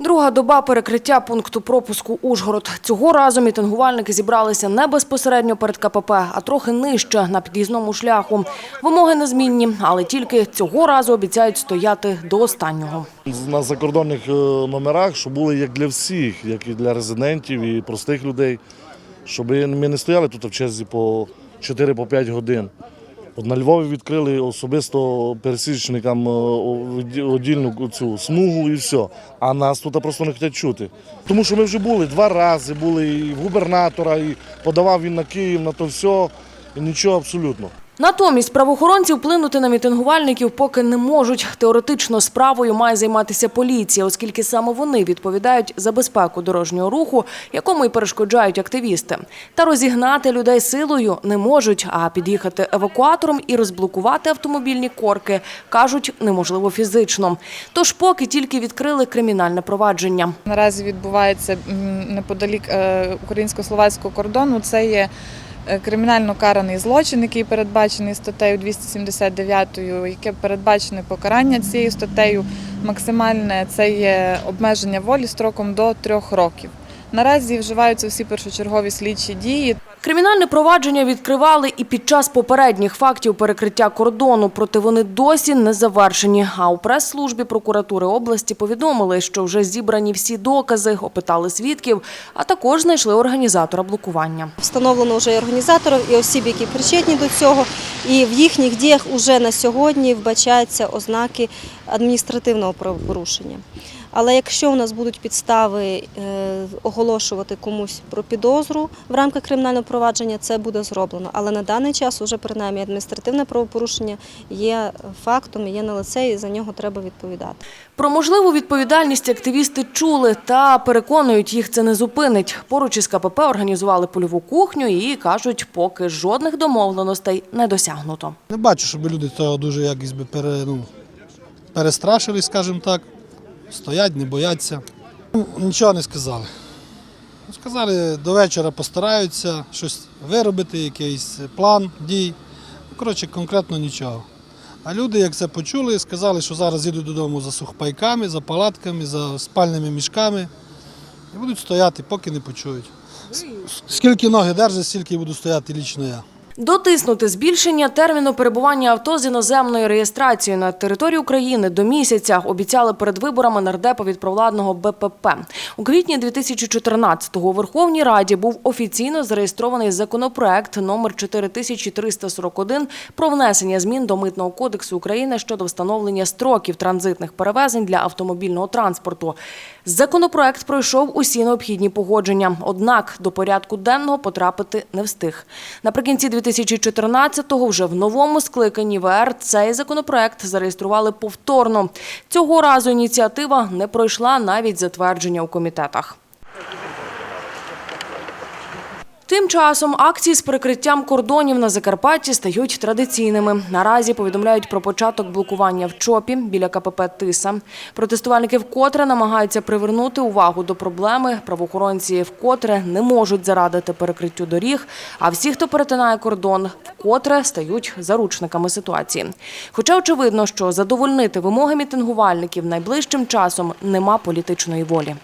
Друга доба перекриття пункту пропуску Ужгород. Цього разу мітингувальники зібралися не безпосередньо перед КПП, а трохи нижче на під'їзному шляху. Вимоги незмінні, але тільки цього разу обіцяють стояти до останнього. на закордонних е, номерах, щоб були як для всіх, як і для резидентів і простих людей, щоб ми не стояли тут в черзі по 4-5 годин. На Львові відкрили особисто пересічникам е, одільну цю смугу і все. А нас тут просто не хочуть чути. Тому що ми вже були два рази, були і в губернатора, і подавав він на Київ, на то все, і нічого абсолютно. Натомість правоохоронці вплинути на мітингувальників поки не можуть. Теоретично справою має займатися поліція, оскільки саме вони відповідають за безпеку дорожнього руху, якому й перешкоджають активісти. Та розігнати людей силою не можуть, а під'їхати евакуатором і розблокувати автомобільні корки кажуть неможливо фізично. Тож поки тільки відкрили кримінальне провадження. Наразі відбувається неподалік е, українсько-словацького кордону. Це є кримінально караний злочин, який передбачений статтею 279, яке передбачене покарання цією статтею. Максимальне це є обмеження волі строком до трьох років. Наразі вживаються всі першочергові слідчі дії. Кримінальне провадження відкривали і під час попередніх фактів перекриття кордону, проте вони досі не завершені. А у прес-службі прокуратури області повідомили, що вже зібрані всі докази, опитали свідків, а також знайшли організатора блокування. Встановлено вже і організаторів і осіб, які причетні до цього, і в їхніх діях уже на сьогодні вбачаються ознаки адміністративного правопорушення. Але якщо у нас будуть підстави е, оголошувати комусь про підозру в рамках кримінального провадження, це буде зроблено. Але на даний час уже принаймні адміністративне правопорушення є фактом, є на лице, і за нього треба відповідати. Про можливу відповідальність активісти чули та переконують, їх це не зупинить. Поруч із КПП організували польову кухню і кажуть, поки жодних домовленостей не досягнуто. Не бачу, щоб люди цього дуже якось би пере, ну, перестрашили, скажімо так. Стоять, не бояться. Ну, Нічого не сказали. Ну, Сказали, до вечора постараються щось виробити, якийсь план дій. Ну, Коротше, конкретно нічого. А люди, як це почули, сказали, що зараз їдуть додому за сухпайками, за палатками, за спальними мішками. І будуть стояти, поки не почують. Скільки ноги держать, стільки буду стояти лічно я. Дотиснути збільшення терміну перебування авто з іноземною реєстрацією на території України до місяця обіцяли перед виборами нардепа від провладного БПП. У квітні 2014-го у Верховній Раді був офіційно зареєстрований законопроект номер 4341 про внесення змін до Митного кодексу України щодо встановлення строків транзитних перевезень для автомобільного транспорту. Законопроект пройшов усі необхідні погодження, однак до порядку денного потрапити не встиг. Наприкінці 2014-го вже в новому скликанні ВР цей законопроект зареєстрували повторно. Цього разу ініціатива не пройшла навіть затвердження у комітетах. Тим часом акції з перекриттям кордонів на Закарпатті стають традиційними. Наразі повідомляють про початок блокування в ЧОПі біля КПП Тиса. Протестувальники вкотре намагаються привернути увагу до проблеми. Правоохоронці вкотре не можуть зарадити перекриттю доріг, а всі, хто перетинає кордон, вкотре стають заручниками ситуації. Хоча очевидно, що задовольнити вимоги мітингувальників найближчим часом нема політичної волі.